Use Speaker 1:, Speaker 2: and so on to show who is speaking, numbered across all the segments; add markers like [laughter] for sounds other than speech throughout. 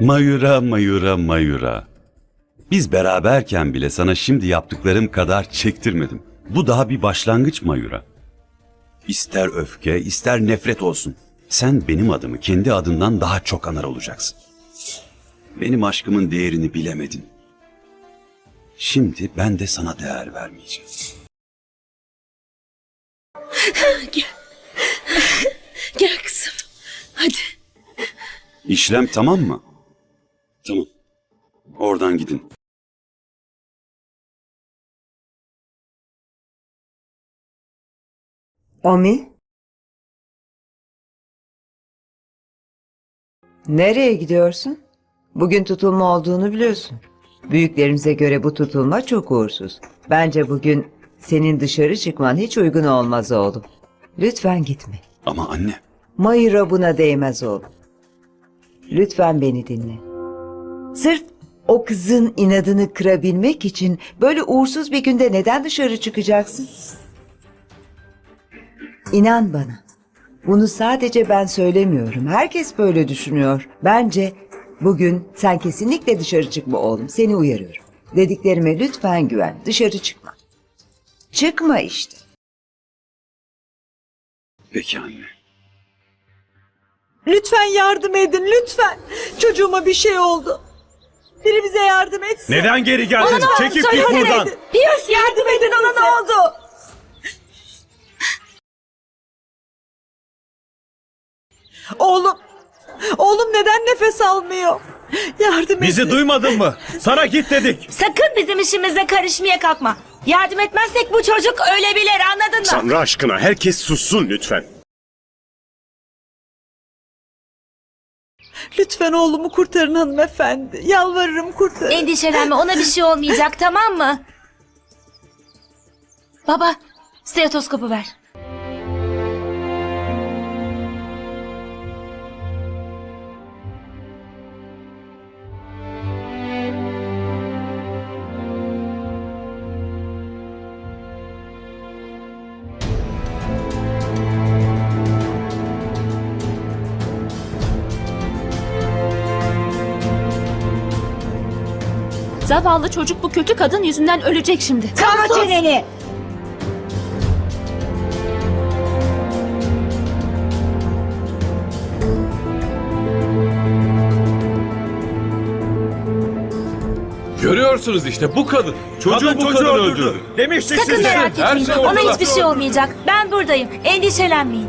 Speaker 1: Mayura, Mayura, Mayura. Biz beraberken bile sana şimdi yaptıklarım kadar çektirmedim. Bu daha bir başlangıç Mayura. İster öfke, ister nefret olsun. Sen benim adımı kendi adından daha çok anar olacaksın. Benim aşkımın değerini bilemedin. Şimdi ben de sana değer vermeyeceğim.
Speaker 2: Gel kızım. Hadi.
Speaker 1: İşlem tamam mı? Tamam. Oradan gidin.
Speaker 3: Omi? Nereye gidiyorsun? Bugün tutulma olduğunu biliyorsun. Büyüklerimize göre bu tutulma çok uğursuz. Bence bugün senin dışarı çıkman hiç uygun olmaz oğlum. Lütfen gitme.
Speaker 1: Ama anne.
Speaker 3: Mayra buna değmez oğlum. Lütfen beni dinle. Sırf o kızın inadını kırabilmek için böyle uğursuz bir günde neden dışarı çıkacaksın? İnan bana. Bunu sadece ben söylemiyorum. Herkes böyle düşünüyor. Bence bugün sen kesinlikle dışarı çıkma oğlum. Seni uyarıyorum. Dediklerime lütfen güven. Dışarı çıkma. Çıkma işte.
Speaker 1: Peki anne.
Speaker 2: Lütfen yardım edin lütfen. Çocuğuma bir şey oldu. Biri bize yardım etsin.
Speaker 4: Neden geri geldin? Çekip git buradan.
Speaker 2: Piyos yardım edin ona ne oldu? Oğlum. Oğlum neden nefes almıyor? Yardım
Speaker 4: Bizi
Speaker 2: edin.
Speaker 4: duymadın mı? Sana git dedik.
Speaker 5: Sakın bizim işimize karışmaya kalkma. Yardım etmezsek bu çocuk ölebilir anladın mı?
Speaker 6: Tanrı aşkına herkes sussun lütfen.
Speaker 2: Lütfen oğlumu kurtarın hanımefendi. Yalvarırım kurtarın.
Speaker 5: Endişelenme ona bir şey olmayacak tamam mı? Baba stetoskopu ver.
Speaker 7: Zavallı çocuk bu kötü kadın yüzünden ölecek şimdi.
Speaker 3: Kama çeneni.
Speaker 8: Görüyorsunuz işte bu kadın. Çocuğu
Speaker 4: Kadın
Speaker 8: bu
Speaker 4: çocuğu
Speaker 8: kadın
Speaker 4: öldürdü.
Speaker 8: öldürdü.
Speaker 4: Demiştik
Speaker 5: Sakın
Speaker 4: size.
Speaker 5: merak
Speaker 8: her
Speaker 5: etmeyin.
Speaker 8: şey
Speaker 5: Ona
Speaker 8: ortada.
Speaker 5: hiçbir şey olmayacak. Ben buradayım. Endişelenmeyin.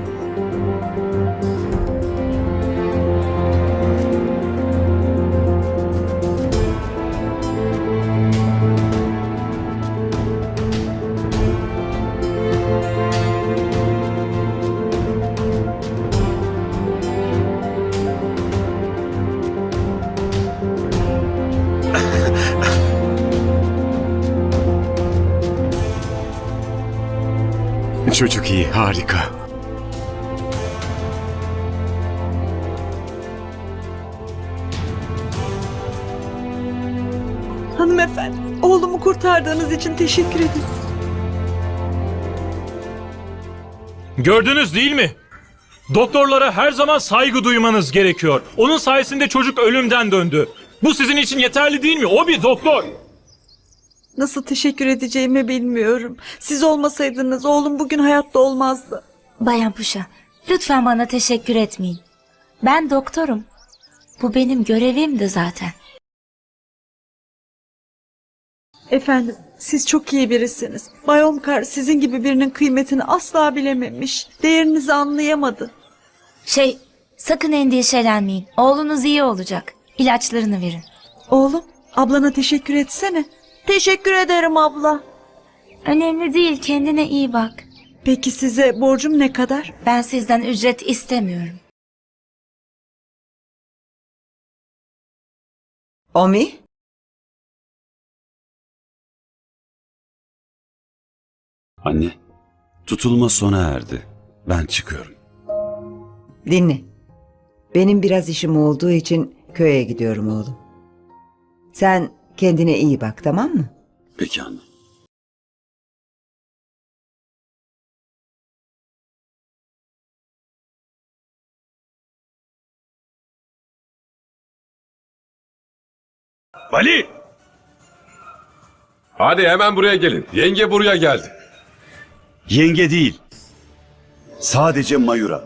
Speaker 6: Çocuk iyi, harika.
Speaker 2: Hanımefendi oğlumu kurtardığınız için teşekkür ederim.
Speaker 4: Gördünüz değil mi? Doktorlara her zaman saygı duymanız gerekiyor. Onun sayesinde çocuk ölümden döndü. Bu sizin için yeterli değil mi? O bir doktor.
Speaker 2: Nasıl teşekkür edeceğimi bilmiyorum. Siz olmasaydınız oğlum bugün hayatta olmazdı.
Speaker 5: Bayan Puşa lütfen bana teşekkür etmeyin. Ben doktorum. Bu benim görevimdi zaten.
Speaker 2: Efendim siz çok iyi birisiniz. Bay Omkar sizin gibi birinin kıymetini asla bilememiş. Değerinizi anlayamadı.
Speaker 5: Şey sakın endişelenmeyin. Oğlunuz iyi olacak. İlaçlarını verin.
Speaker 2: Oğlum ablana teşekkür etsene. Teşekkür ederim abla.
Speaker 5: Önemli değil kendine iyi bak.
Speaker 2: Peki size borcum ne kadar?
Speaker 5: Ben sizden ücret istemiyorum.
Speaker 3: Omi?
Speaker 1: Anne. Tutulma sona erdi. Ben çıkıyorum.
Speaker 3: Dinle. Benim biraz işim olduğu için köye gidiyorum oğlum. Sen kendine iyi bak tamam mı?
Speaker 1: Peki anne. Vali!
Speaker 8: Hadi hemen buraya gelin. Yenge buraya geldi.
Speaker 1: Yenge değil. Sadece Mayura.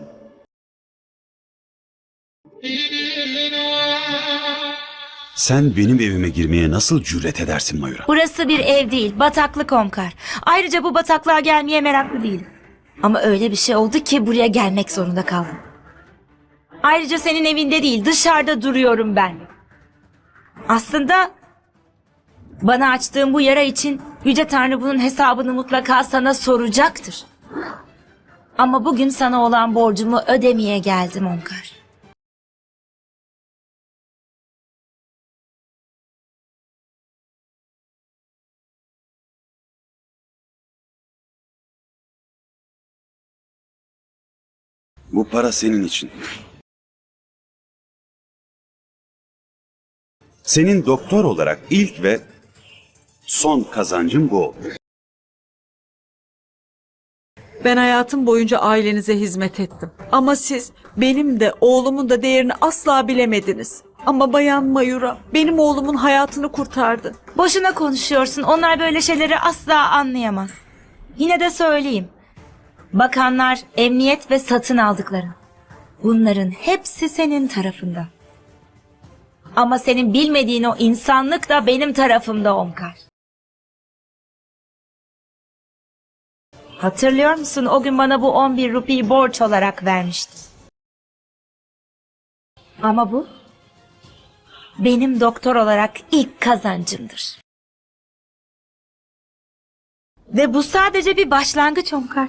Speaker 1: Sen benim evime girmeye nasıl cüret edersin Mayura?
Speaker 5: Burası bir ev değil, bataklık Omkar. Ayrıca bu bataklığa gelmeye meraklı değilim. Ama öyle bir şey oldu ki buraya gelmek zorunda kaldım. Ayrıca senin evinde değil, dışarıda duruyorum ben. Aslında bana açtığın bu yara için Yüce Tanrı bunun hesabını mutlaka sana soracaktır. Ama bugün sana olan borcumu ödemeye geldim Omkar.
Speaker 1: Bu para senin için. Senin doktor olarak ilk ve son kazancın bu oldu.
Speaker 2: Ben hayatım boyunca ailenize hizmet ettim. Ama siz benim de oğlumun da değerini asla bilemediniz. Ama Bayan Mayura benim oğlumun hayatını kurtardı.
Speaker 5: Boşuna konuşuyorsun. Onlar böyle şeyleri asla anlayamaz. Yine de söyleyeyim. Bakanlar, emniyet ve satın aldıkların. Bunların hepsi senin tarafında. Ama senin bilmediğin o insanlık da benim tarafımda Omkar. Hatırlıyor musun o gün bana bu 11 rupiyi borç olarak vermiştin. Ama bu benim doktor olarak ilk kazancımdır. Ve bu sadece bir başlangıç Omkar.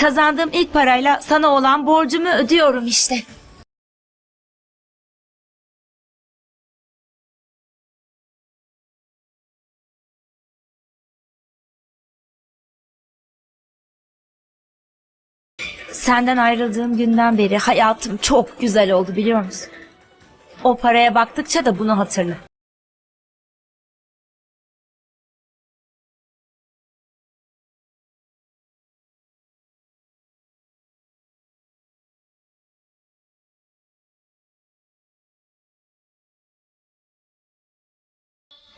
Speaker 5: Kazandığım ilk parayla sana olan borcumu ödüyorum işte. Senden ayrıldığım günden beri hayatım çok güzel oldu biliyor musun? O paraya baktıkça da bunu hatırla.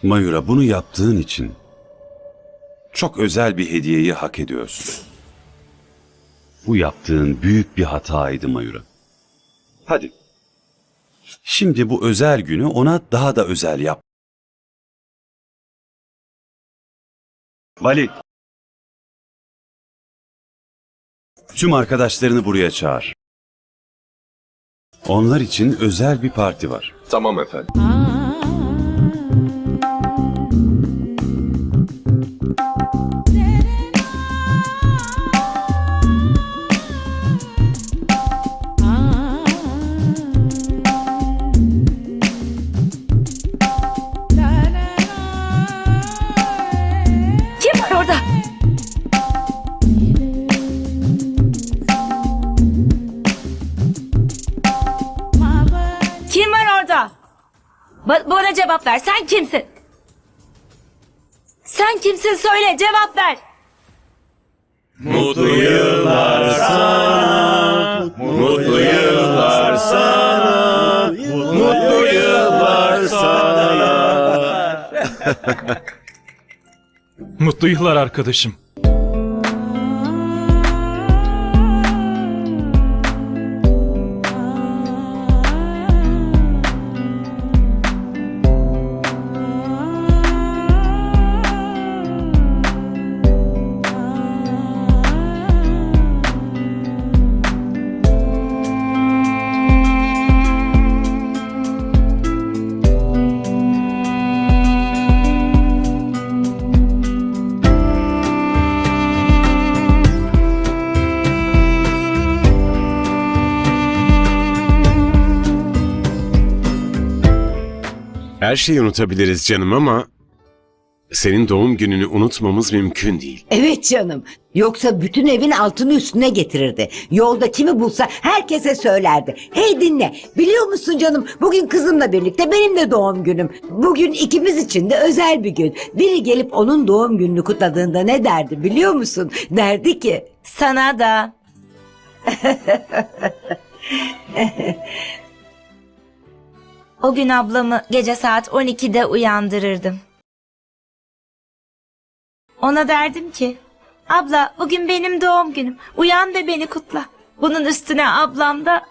Speaker 1: Mayura bunu yaptığın için çok özel bir hediyeyi hak ediyorsun. Bu yaptığın büyük bir hataydı Mayura. Hadi. Şimdi bu özel günü ona daha da özel yap. Vali. Tüm arkadaşlarını buraya çağır. Onlar için özel bir parti var.
Speaker 8: Tamam efendim.
Speaker 5: Kim orada? Ba- bana cevap ver. Sen kimsin? Sen kimsin söyle cevap ver.
Speaker 4: Mutlu yıllar arkadaşım.
Speaker 6: Her şeyi unutabiliriz canım ama senin doğum gününü unutmamız mümkün değil.
Speaker 3: Evet canım. Yoksa bütün evin altını üstüne getirirdi. Yolda kimi bulsa herkese söylerdi. Hey dinle. Biliyor musun canım? Bugün kızımla birlikte benim de doğum günüm. Bugün ikimiz için de özel bir gün. Biri gelip onun doğum gününü kutladığında ne derdi biliyor musun? Derdi ki
Speaker 5: Sana da. [laughs] O gün ablamı gece saat 12'de uyandırırdım. Ona derdim ki, abla bugün benim doğum günüm. Uyan ve beni kutla. Bunun üstüne ablam da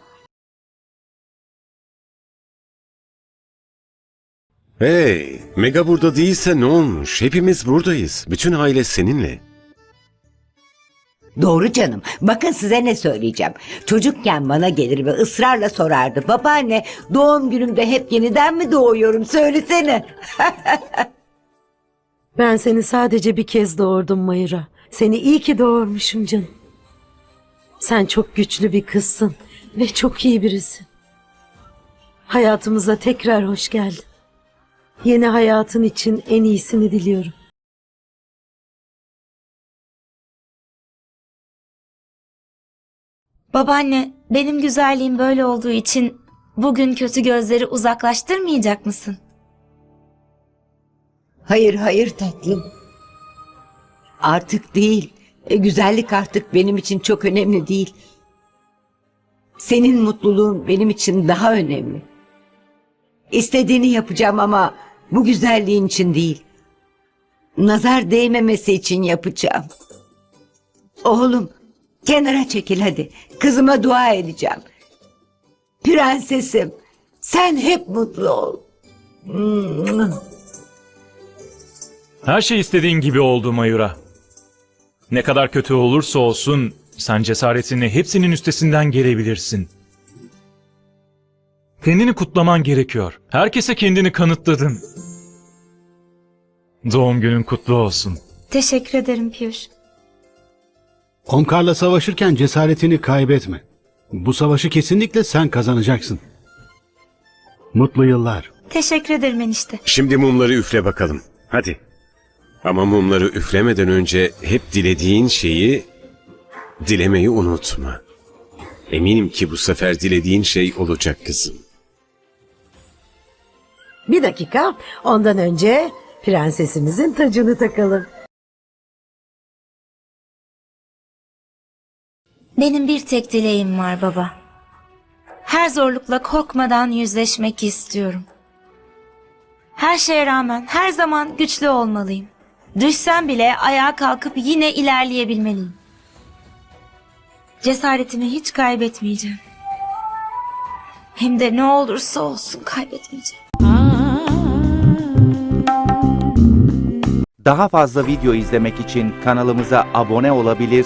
Speaker 6: Hey, Mega burada değilse ne olmuş? Hepimiz buradayız. Bütün aile seninle.
Speaker 3: Doğru canım. Bakın size ne söyleyeceğim. Çocukken bana gelir ve ısrarla sorardı. Babaanne doğum günümde hep yeniden mi doğuyorum söylesene. [laughs]
Speaker 9: Ben seni sadece bir kez doğurdum Mayra. Seni iyi ki doğurmuşum canım. Sen çok güçlü bir kızsın ve çok iyi birisin. Hayatımıza tekrar hoş geldin. Yeni hayatın için en iyisini diliyorum.
Speaker 5: Babaanne benim güzelliğim böyle olduğu için bugün kötü gözleri uzaklaştırmayacak mısın?
Speaker 3: Hayır hayır tatlım. Artık değil. E, güzellik artık benim için çok önemli değil. Senin mutluluğun benim için daha önemli. İstediğini yapacağım ama bu güzelliğin için değil. Nazar değmemesi için yapacağım. Oğlum kenara çekil hadi. Kızıma dua edeceğim. Prensesim sen hep mutlu ol.
Speaker 4: Her şey istediğin gibi oldu Mayura. Ne kadar kötü olursa olsun sen cesaretinle hepsinin üstesinden gelebilirsin. Kendini kutlaman gerekiyor. Herkese kendini kanıtladın. Doğum günün kutlu olsun.
Speaker 5: Teşekkür ederim Piyuş.
Speaker 10: Omkar'la savaşırken cesaretini kaybetme. Bu savaşı kesinlikle sen kazanacaksın. Mutlu yıllar.
Speaker 5: Teşekkür ederim enişte.
Speaker 6: Şimdi mumları üfle bakalım. Hadi. Ama mumları üflemeden önce hep dilediğin şeyi dilemeyi unutma. Eminim ki bu sefer dilediğin şey olacak kızım.
Speaker 9: Bir dakika, ondan önce prensesimizin tacını takalım.
Speaker 5: Benim bir tek dileğim var baba. Her zorlukla korkmadan yüzleşmek istiyorum. Her şeye rağmen her zaman güçlü olmalıyım. Düşsem bile ayağa kalkıp yine ilerleyebilmeliyim. Cesaretimi hiç kaybetmeyeceğim. Hem de ne olursa olsun kaybetmeyeceğim.
Speaker 11: Daha fazla video izlemek için kanalımıza abone olabilir,